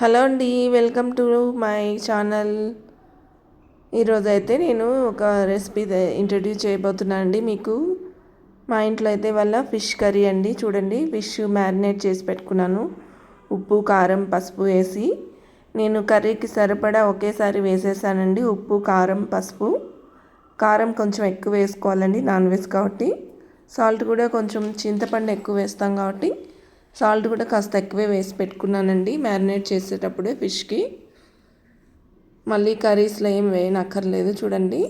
Hello అండి welcome to my channel. ఈరోజు అయితే నేను ఒక రెసిపీ ఇంట్రడ్యూస్ చేయబోతున్నాను అండి మీకు. మా ఇంట్లో అయితే వాళ్ళ ఫిష్ కర్రీ అండి. చూడండి ఫిష్ మ్యారినేట్ చేసి పెట్టుకున్నాను. ఉప్పు కారం పసుపు వేసి. నేను కర్రీకి సరిపడా ఒకేసారి వేసేసానండి. ఉప్పు కారం పసుపు. కారం కొంచెం ఎక్కువ వేసుకోవాలండి నాన్ వెజ్ కాబట్టి. సాల్ట్ కూడా కొంచెం చింతపండు ఎక్కువ వేస్తాం కాబట్టి. సాల్ట్ కూడా కాస్త ఎక్కువే వేసి పెట్టుకున్నానండి. మ్యారినేట్ చేసేటప్పుడే ఫిష్కి. మళ్ళీ కర్రీస్లో ఏం వేయనక్కర్లేదు చూడండి.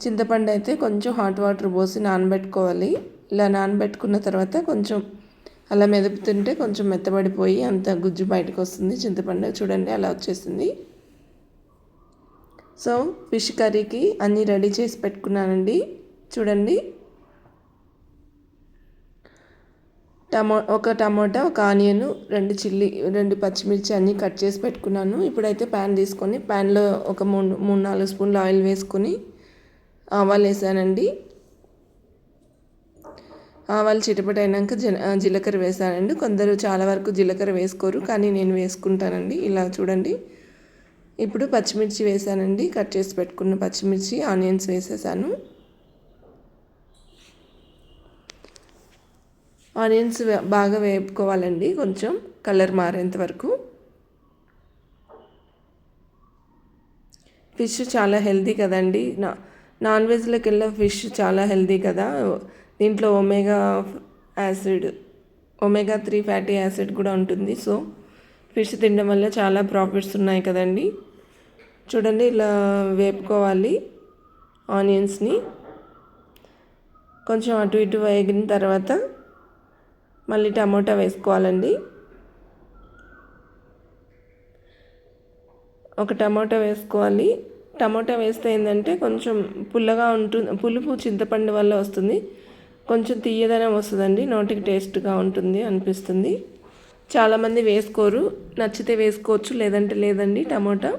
చింతపండు అయితే కొంచెం హాట్ వాటర్ పోసి నానబెట్టుకోవాలి. ఇలా నానబెట్టుకున్న తర్వాత కొంచెం అలా మెదుపుతుంటే కొంచెం మెత్తబడిపోయి అంత గుజ్జు బయటకు వస్తుంది చింతపండు. చూడండి అలా వచ్చేసింది. సో ఫిష్ కర్రీకి అన్నీ రెడీ చేసి పెట్టుకున్నానండి. చూడండి. టమో ఒక టమోటా ఒక ఆనియన్ రెండు చిల్లీ రెండు పచ్చిమిర్చి అన్నీ కట్ చేసి పెట్టుకున్నాను. ఇప్పుడైతే ప్యాన్ తీసుకొని ప్యాన్లో ఒక మూడు మూడు నాలుగు స్పూన్లు ఆయిల్ వేసుకొని ఆవాలు వేసానండి. ఆవాలు చిటపట అయినాక జీలకర్ర వేసానండి. కొందరు చాలా వరకు జీలకర్ర వేసుకోరు కానీ నేను వేసుకుంటానండి. ఇలా చూడండి. ఇప్పుడు పచ్చిమిర్చి వేసానండి. కట్ చేసి పెట్టుకున్న పచ్చిమిర్చి ఆనియన్స్ వేసేసాను. ఆనియన్స్ బాగా వేపుకోవాలండి కొంచెం కలర్ మారేంత వరకు. ఫిష్ చాలా హెల్తీ కదండి. నా నాన్ వెజ్లోకి వెళ్ళే ఫిష్ చాలా హెల్తీ కదా. దీంట్లో omega acid omega three fatty acid కూడా ఉంటుంది. సో ఫిష్ తినడం వల్ల చాలా ప్రాఫిట్స్ ఉన్నాయి కదండి. చూడండి ఇలా వేపుకోవాలి ఆనియన్స్ని. కొంచెం అటు ఇటు వేగిన తర్వాత మళ్ళీ టమోటా వేసుకోవాలండి. ఒక టమోటా వేసుకోవాలి. టమోటా వేస్తే ఏంటంటే కొంచెం పుల్లగా ఉంటుంది పులుపు చింతపండు వల్ల వస్తుంది. కొంచెం తీయదనం వస్తుందండి. నోటికి టేస్ట్గా ఉంటుంది అనిపిస్తుంది. చాలామంది వేసుకోరు. నచ్చితే వేసుకోవచ్చు లేదంటే లేదండి టమోటా.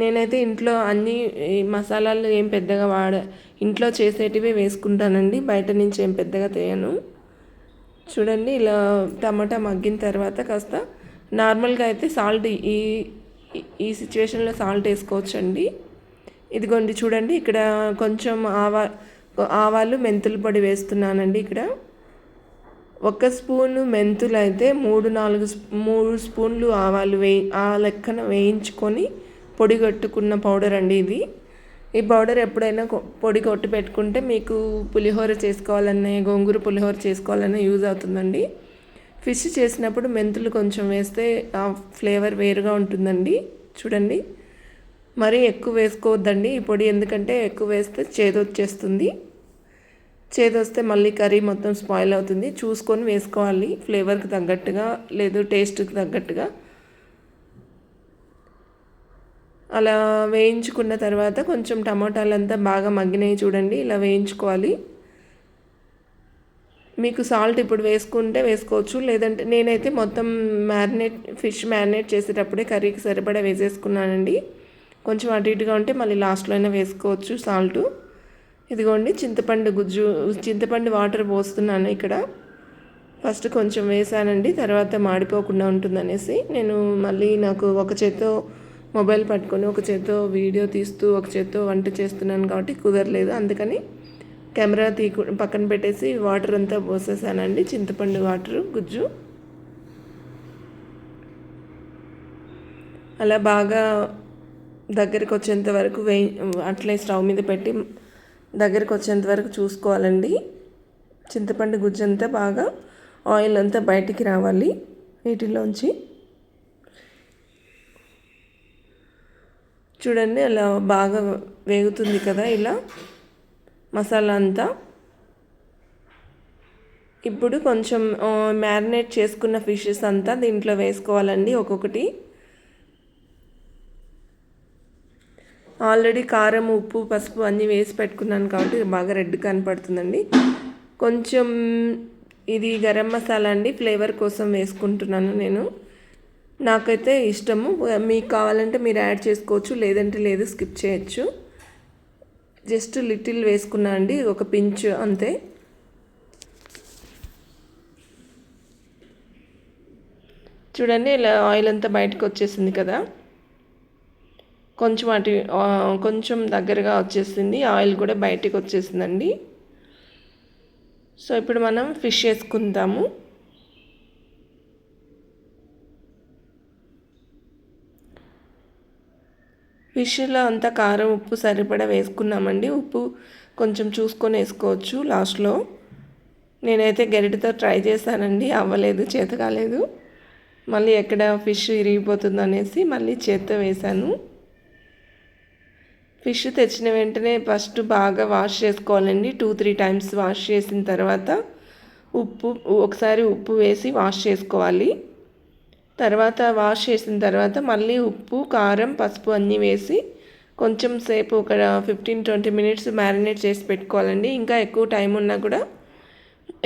నేనైతే ఇంట్లో అన్ని మసాలాలు ఏం పెద్దగా వాడ ఇంట్లో చేసేటివి వేసుకుంటానండి. బయట నుంచి ఏం పెద్దగా తేయను. చూడండి ఇలా టమాటా మగ్గిన తర్వాత కాస్త నార్మల్గా అయితే సాల్ట్ ఈ ఈ సిచ్యువేషన్లో సాల్ట్ వేసుకోవచ్చండి. ఇదిగోండి చూడండి ఇక్కడ కొంచెం ఆవా ఆవాలు మెంతుల పొడి వేస్తున్నానండి ఇక్కడ. ఒక స్పూను మెంతులు అయితే మూడు నాలుగు మూడు స్పూన్లు ఆవాలు వేయి ఆ లెక్కన వేయించుకొని పొడి కట్టుకున్న పౌడర్ అండి ఇది. ఈ పౌడర్ ఎప్పుడైనా పొడి కొట్టి పెట్టుకుంటే మీకు పులిహోర చేసుకోవాలన్నా గోంగూర పులిహోర చేసుకోవాలన్నా యూజ్ అవుతుందండి. ఫిష్ చేసినప్పుడు మెంతులు కొంచెం వేస్తే ఆ ఫ్లేవర్ వేరుగా ఉంటుందండి. చూడండి. మరీ ఎక్కువ వేసుకోవద్దండి ఈ పొడి ఎందుకంటే ఎక్కువ వేస్తే చేదొచ్చేస్తుంది చేదొస్తే మళ్ళీ కర్రీ మొత్తం స్పాయిల్ అవుతుంది. చూసుకొని వేసుకోవాలి. ఫ్లేవర్కి తగ్గట్టుగా లేదు టేస్ట్కి తగ్గట్టుగా. అలా వేయించుకున్న తర్వాత కొంచెం టమాటాలంతా బాగా మగ్గినాయి చూడండి ఇలా వేయించుకోవాలి. మీకు సాల్ట్ ఇప్పుడు వేసుకుంటే వేసుకోవచ్చు లేదంటే నేనైతే మొత్తం మ్యారినేట్ ఫిష్ మ్యారినేట్ చేసేటప్పుడే కర్రీకి సరిపడా వేసేసుకున్నానండి. కొంచెం అటు ఇటుగా ఉంటే మళ్ళీ లాస్ట్లో అయినా వేసుకోవచ్చు సాల్ట్. ఇదిగోండి చింతపండు గుజ్జు చింతపండు వాటర్ పోస్తున్నాను ఇక్కడ. ఫస్ట్ కొంచెం వేసానండి తర్వాత మాడిపోకుండా ఉంటుందనేసి నేను మళ్ళీ నాకు ఒక చేత్తో మొబైల్ పట్టుకొని ఒక చేత్తో వీడియో తీస్తూ ఒక చేత్తో వంట చేస్తున్నాను కాబట్టి కుదరలేదు. అందుకని కెమెరా తీ పక్కన పెట్టేసి వాటర్ అంతా పోసేసానండి. చింతపండు వాటర్ గుజ్జు. అలా బాగా దగ్గరికి వచ్చేంత వరకు వే అట్లే స్టవ్ మీద పెట్టి దగ్గరికి వచ్చేంత వరకు చూసుకోవాలండి. చింతపండు గుజ్జు అంతా బాగా ఆయిల్ అంతా బయటికి రావాలి. వీటిలోంచి చూడండి అలా బాగా వేగుతుంది కదా ఇలా. మసాలా అంతా. ఇప్పుడు కొంచెం మ్యారినేట్ చేసుకున్న ఫిషెస్ అంతా దీంట్లో వేసుకోవాలండి ఒక్కొక్కటి. ఆల్రెడీ కారం ఉప్పు పసుపు అన్నీ వేసి పెట్టుకున్నాను కాబట్టి బాగా రెడ్ కనపడుతుందండి. కొంచెం ఇది గరం మసాలా అండి ఫ్లేవర్ కోసం వేసుకుంటున్నాను నేను. నాకైతే ఇష్టము. Uh, మీకు కావాలంటే మీరు యాడ్ చేసుకోవచ్చు లేదంటే లేదు స్కిప్ చేయొచ్చు. జస్ట్ లిటిల్ వేసుకున్నా అండి ఒక పించ్ అంతే. చూడండి ఇలా ఆయిల్ అంతా బయటకు వచ్చేసింది కదా. కొంచెం అటు కొంచెం దగ్గరగా వచ్చేసింది ఆయిల్ కూడా బయటకు వచ్చేసిందండి. సో ఇప్పుడు మనం ఫిష్ వేసుకుందాము. ఫిష్లో అంతా కారం ఉప్పు సరిపడా వేసుకున్నామండి. ఉప్పు కొంచెం చూసుకొని వేసుకోవచ్చు లాస్ట్లో. నేనైతే గరిటతో ట్రై చేశానండి. అవ్వలేదు చేత కాలేదు. మళ్ళీ ఎక్కడ ఫిష్ ఇరిగిపోతుంది అనేసి మళ్ళీ చేత్తో వేశాను. ఫిష్ తెచ్చిన వెంటనే ఫస్ట్ బాగా వాష్ చేసుకోవాలండి. టూ త్రీ టైమ్స్ వాష్ చేసిన తర్వాత ఉప్పు ఒకసారి ఉప్పు వేసి వాష్ చేసుకోవాలి. తర్వాత వాష్ చేసిన తర్వాత మళ్ళీ ఉప్పు కారం పసుపు అన్నీ వేసి కొంచెం సేపు ఒక ఫిఫ్టీన్ ట్వంటీ మినిట్స్ మ్యారినేట్ చేసి పెట్టుకోవాలండి. ఇంకా ఎక్కువ టైం ఉన్నా కూడా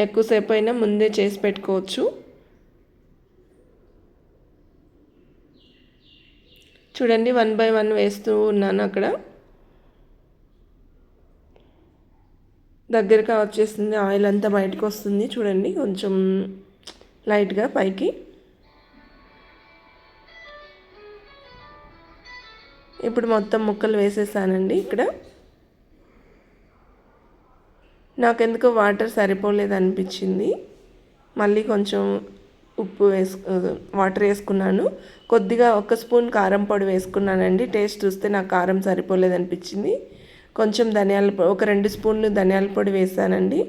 ఎక్కువసేపు అయినా ముందే చేసి పెట్టుకోవచ్చు. చూడండి వన్ బై వన్ వేస్తూ ఉన్నాను అక్కడ. దగ్గరగా వచ్చేస్తుంది ఆయిల్ అంతా బయటకు వస్తుంది. చూడండి కొంచెం లైట్గా పైకి. ఇప్పుడు మొత్తం ముక్కలు వేసేసానండి ఇక్కడ. నాకెందుకో వాటర్ సరిపోలేదు అనిపించింది. మళ్ళీ కొంచెం ఉప్పు వేసు వాటర్ వేసుకున్నాను. కొద్దిగా ఒక స్పూన్ కారం పొడి వేసుకున్నానండి. టేస్ట్ చూస్తే నాకు కారం సరిపోలేదు అనిపించింది. కొంచెం ధనియాల పొడి ఒక రెండు స్పూన్లు ధనియాల పొడి వేసానండి.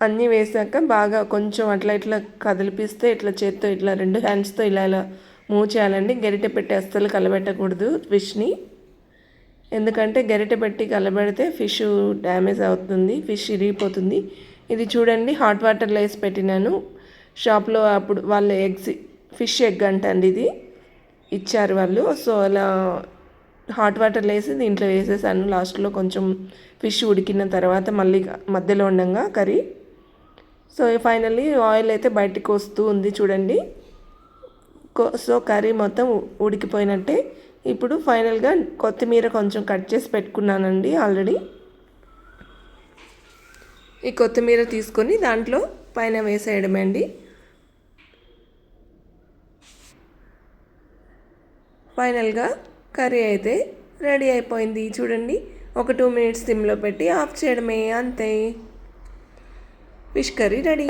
అన్నీ వేసాక బాగా కొంచెం అట్లా ఇట్లా కదిలిపిస్తే ఇట్లా చేత్తో ఇట్లా రెండు హ్యాండ్స్తో ఇలా ఇలా మూవ్ చేయాలండి గరిటె పెట్టి అస్సలు కలబెట్టకూడదు ఫిష్ని. ఎందుకంటే గరిటె పెట్టి కలబెడితే ఫిష్ డ్యామేజ్ అవుతుంది ఫిష్ ఇరిగిపోతుంది. ఇది చూడండి హాట్ వాటర్లో వేసి పెట్టినాను. షాప్లో అప్పుడు వాళ్ళ ఎగ్స్ ఫిష్ ఎగ్ అంటండి ఇది. ఇచ్చారు వాళ్ళు. సో అలా హాట్ వాటర్లో వేసి దీంట్లో వేసేసాను. లాస్ట్లో కొంచెం ఫిష్ ఉడికిన తర్వాత మళ్ళీ మధ్యలో ఉండగా కర్రీ. సో ఫైనల్లీ ఆయిల్ అయితే బయటికి వస్తూ ఉంది చూడండి. సో కర్రీ మొత్తం ఉడికిపోయినట్టే. ఇప్పుడు ఫైనల్గా కొత్తిమీర కొంచెం కట్ చేసి పెట్టుకున్నానండి ఆల్రెడీ. ఈ కొత్తిమీర తీసుకొని దాంట్లో పైన వేసేయడమే అండి ఫైనల్గా కర్రీ అయితే రెడీ అయిపోయింది. చూడండి ఒక టూ మినిట్స్ సిమ్లో పెట్టి ఆఫ్ చేయడమే అంతే. Fish curry ready.